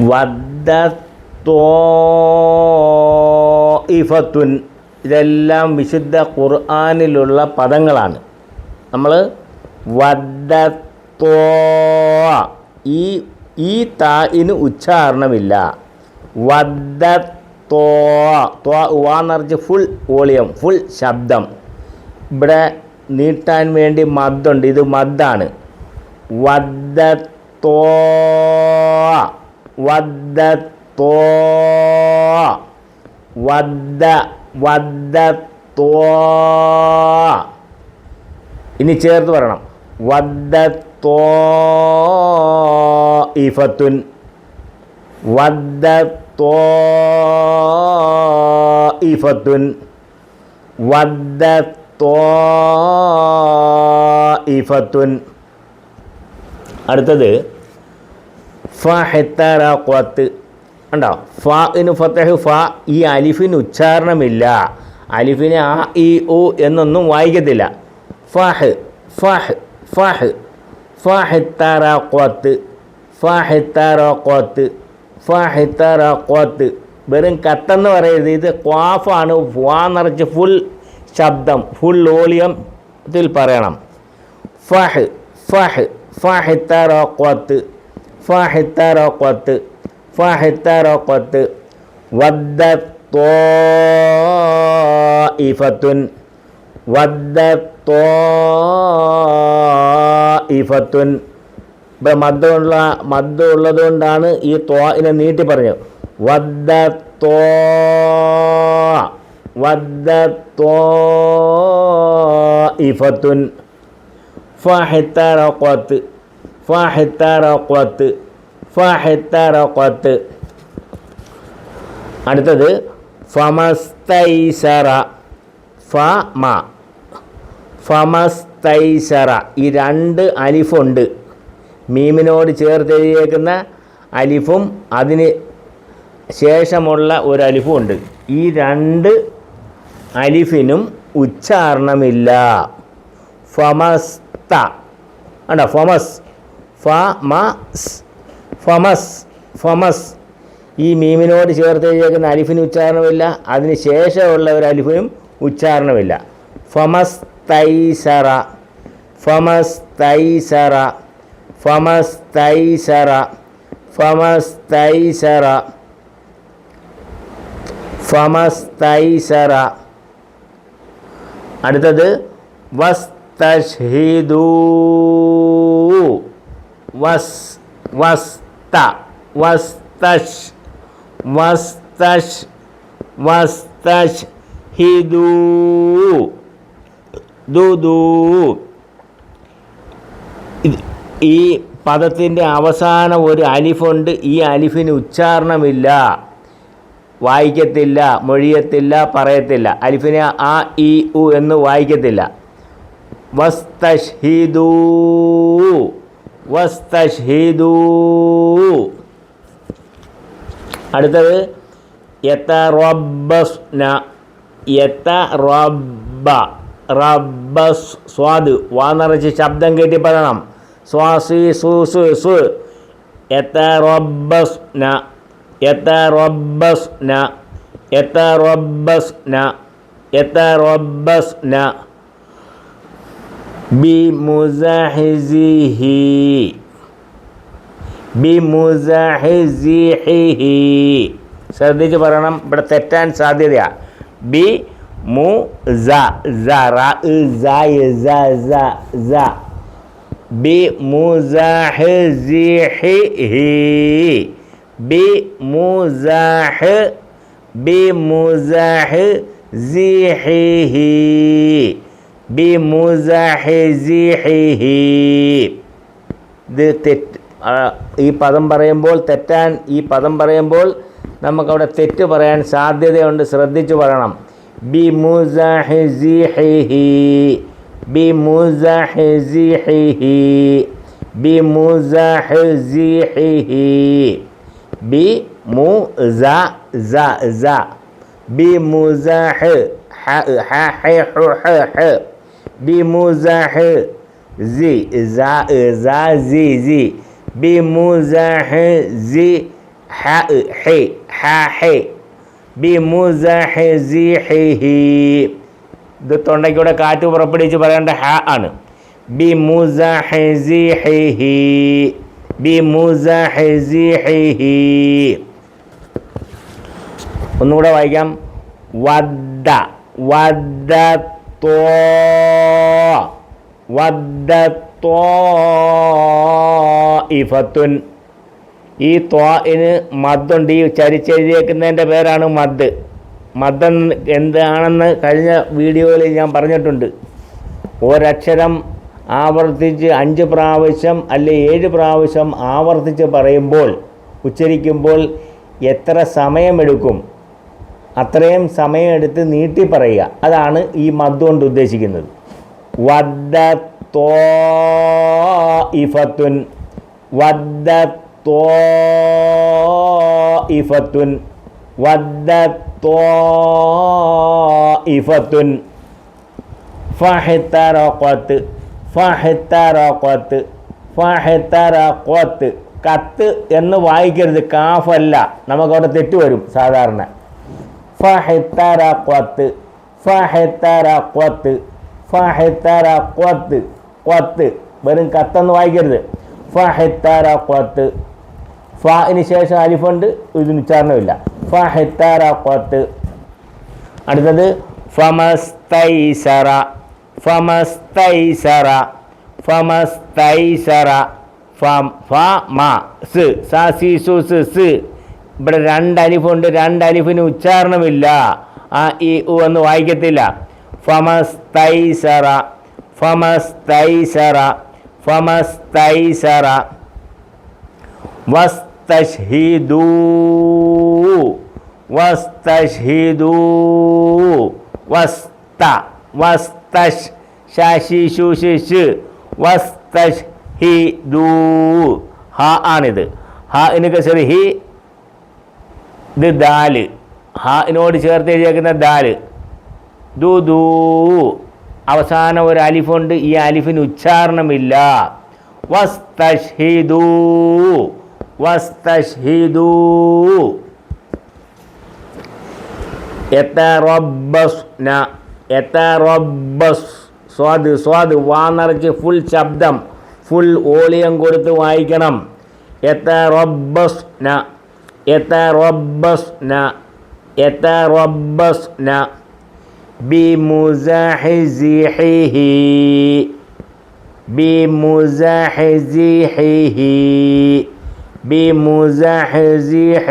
വദ്ദ ഇഫത്തുൻ ഇതെല്ലാം വിശുദ്ധ ഖുർആാനിലുള്ള പദങ്ങളാണ്. നമ്മൾ വദ്ദത്തോ ഈ ഈ തായിന് ഉച്ചാരണമില്ല. വദ്ദത്തോ ത്വ വാ നിറച്ച് ഫുൾ വോളിയം ഫുൾ ശബ്ദം. ഇവിടെ നീട്ടാൻ വേണ്ടി മദ്ദുണ്ട് ഇത് മദ്ദാണ് വദ്ദത്തോ വദ്ദത്തോ വദ്ദ ഇനി ചേർത്ത് പറയണം. വദ്ദത്തോ ഇഫത്തുൻ. വദ്ദത്തോ ഇഫത്തുൻ. വദ്ദത്തോ ഇഫത്തുൻ. അടുത്തത് ഫഹത്തറഖത്ത് ഉണ്ടോ ഫ ഫത്തഹ് ഫ ഈ അലിഫിന് ഉച്ചാരണമില്ല. അലിഫിനെ ആ ഇ ഉ എന്നൊന്നും വായിക്കത്തില്ല. ഫഹ് ഫഹ് ഫഹ്. ഫഹത്തറഖത്ത് ഫഹത്തറഖത്ത് ഫഹത്തറഖത്ത് വെറും കത്തെന്ന് പറയരുത്. ഇത് ക്വാഫാണ്. വാ നിറച്ച് ഫുൾ ശബ്ദം ഫുൾ വോളിയത്തിൽ പറയണം. ഫഹ് ഫഹ് ഫഹത്തറഖത്ത് ഫഹത്തറക്കത്ത് ഫഹത്തറക്കത്ത് വദ്ദത്വഇഫത്തുൻ വദ്ദത്വഇഫത്തുൻ ഇവിടെ മദ്ദുള്ള മദ്ദ് ഉള്ളതുകൊണ്ടാണ് ഈ ത്വാഇനെ നീട്ടി പറഞ്ഞു വദ്ദത്വ വദ്ദത്വഇഫത്തുൻ ഫഹത്തറക്കത്ത് ഫഹിത്തറഖത്ത്. ഫഹിത്തറഖത്ത്. അടുത്തത് ഫമസ്തൈസറ. ഫമ. ഫമസ്തൈസറ. ഈ രണ്ട് അലിഫുണ്ട്. മീമിനോട് ചേർത്ത് എഴുതിയേക്കുന്ന അലിഫും അതിന് ശേഷമുള്ള ഒരു അലിഫും ഉണ്ട്. ഈ രണ്ട് അലിഫിനും ഉച്ചാരണമില്ല. ഫമസ്ത. അണ്ട ഫമസ്. ഫമസ്. ഫമസ്. ഫമസ്. ഈ മീമിനോട് ചേർത്ത് എഴുതിയേക്കുന്ന അലിഫിന് ഉച്ചാരണമില്ല. അതിന് ശേഷമുള്ള ഒരു അലിഫിനും ഉച്ചാരണമില്ല. ഫമസ് തൈസറ ഫമസ് തൈസറ ഫമസ് തൈസറ ഫമസ് തൈസറ ഫമസ് തൈസറ അടുത്തത് വസ്തഷ്ഹിദൂ. വസ് വസ്ത വസ്തഷ് വസ്തഷ് വസ്തഷ് ഹിദൂ ദുദൂ. ഈ പദത്തിന്റെ അവസാനം ഒരു അലിഫുണ്ട്. ഈ അലിഫിന് ഉച്ചാരണമില്ല. വായിക്കത്തില്ല മൊഴിയത്തില്ല പറയത്തില്ല. അലിഫിനെ ആ ഇ ഉ എന്ന് വായിക്കത്തില്ല. വസ്തഷ്ഹിദൂ വസ്തഷ്ഹിദൂ അടുത്തത് യത്ത റബ്ബസ്ന യത്ത റബ്ബ റബ്ബസ് സ്വാദ് വാ ശബ്ദം കേട്ടി പറയണം. സ്വാസി സു സു സു. യത്ത റബ്ബസ്ന യത്ത റബ്ബസ്ന യത്ത റബ്ബസ്ന യത്ത റബ്ബസ്ന. ബിമുസഹിസിഹി ബിമുസഹിസിഹി ശ്രദ്ധിച്ച് പറയണം ഇവിടെ തെറ്റാൻ സാധ്യതയാണ് ബി മു സ സ റ ഇ സ ഇ സ സ സ ബി മുസഹിസിഹി ബി മുസഹ് ബി മുസഹിസിഹി ബി മുസഹിസിഹി ഇത് തെറ്റ്. ഈ പദം പറയുമ്പോൾ തെറ്റാൻ ഈ പദം പറയുമ്പോൾ നമുക്കവിടെ തെറ്റ് പറയാൻ സാധ്യതയുണ്ട്. ശ്രദ്ധിച്ചു പറയണം ബി മുസഹിസിഹി ബി മുസഹിസിഹി ബി മു സ സ സ ബി ഹ ഹ ഹ ഹ ഹ. ഹ ഹ ബി മുസഹ് زي زا زا زي زي بمزح زي ഹ ഹേ ഹ ഹേ ബി മുസഹിസിഹി ഇത് തൊണ്ടയ്ക്കൂടെ കാറ്റ് പുറപ്പെടുവിച്ച് പറയേണ്ട ഹ ആണ് ബി മുസഹിസിഹി ബി മുസഹിസിഹി ഒന്നുകൂടെ വായിക്കാം വദ്ദ വദ്ദ തോ വദ്ദ ഈ ത്വാന് മദ്ദുണ്ട്. ഈ ചരിച്ചെഴുതിയേക്കുന്നതിന്റെ പേരാണ് മദ്. മദ് എന്താണെന്ന് കഴിഞ്ഞ വീഡിയോയിൽ ഞാൻ പറഞ്ഞിട്ടുണ്ട്. ഒരക്ഷരം ആവർത്തിച്ച് അഞ്ച് പ്രാവശ്യം അല്ലെ ഏഴ് പ്രാവശ്യം ആവർത്തിച്ച് പറയുമ്പോൾ ഉച്ചരിക്കുമ്പോൾ എത്ര സമയമെടുക്കും? അത്രയും സമയമെടുത്ത് നീട്ടി പറയുക. അതാണ് ഈ മദ് കൊണ്ട് ഉദ്ദേശിക്കുന്നത്. വദ്ദ വദ്ദത്തോഇഫത്തുൻ വദ്ദത്തോഇഫത്തുൻ വദ്ദ ത്വാഇഫത്തുൻ വദ്ദ ത്വാഇഫത്തുൻ ഫഹിത്തറഖത്ത്. ഫഹിത്തറഖത്ത്. ഫഹിത്തറഖത്ത്. കത്ത് എന്ന് വായിക്കരുത്. കാഫല്ല. നമുക്കവിടെ തെറ്റ് വരും സാധാരണ. ഫഹിത്തറഖത്ത്. ഫഹിത്തറഖത്ത്. ഫഹിത്തറഖത്ത് കൊത്ത് വെറും കത്തെന്ന് വായിക്കരുത്. ഫഹിത്തറഖത്ത് ഫിന് ശേഷം അലിഫുണ്ട് ഇതിന് ഉച്ചാരണമില്ല ക്വത്ത് അടുത്തത് ഫമസ്തൈസറ ഫമസ്തൈസറ ഫമസ്തൈസറ ഫം ഫ മ സ് സ സി സു സ് സ്. ഇവിടെ രണ്ട് അലിഫുണ്ട് രണ്ട് അലിഫിന് ഉച്ചാരണമില്ല. ആ ഇ ഉ എന്ന് വായിക്കത്തില്ല. ഫമസ്തൈസറ ഫമസ്തൈസറ ഫമസ്തൈസറ വസ്തഷ്ഹിദൂ വസ്തഷ്ഹിദൂ വസ്ത വസ്തഷ് ശാശി ശുശിഷ് വസ്തഷ്ഹിദൂ ഹ ആണിത്. ഹ ഇന് കസറി ഹി. ഇത് ദാൽ. ഹ ഇനോട് ചേർത്ത് എഴുതിയേക്കുന്ന ദാൽ. ദു ദൂ അവസാനം ഒരു അലിഫുണ്ട്. ഈ അലിഫിന് ഉച്ചാരണമില്ല. വസ്തഷ്ഹിദൂ വസ്തഷ്ഹിദൂ എത്തറബസ്ന എത്തറബസ് സ്വാദ് സ്വാദ്. വാ ഫുൾ ശബ്ദം. ഫുൾ ഓളിയം കൊടുത്ത് വായിക്കണം. എത്തറബസ്ന എത്തറബസ്ന എത്തറബസ്ന بمزحزحه بمزحزحه بمزحزحه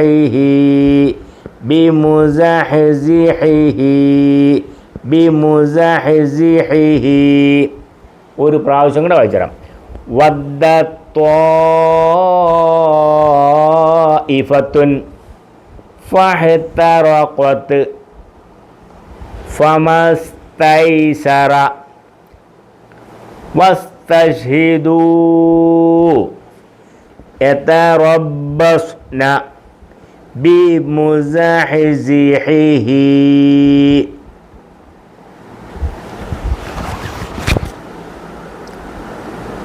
بمزحزحه بمزحزحه ഒരു പ്രാവശ്യം കൂടെ വായിച്ചരാം വദ്ദ ത്വാഇഫത്തുൻ ഫഹ്തറഖത്ത് فمستيسر. واستشهدوا. يتربصن بمزحزحه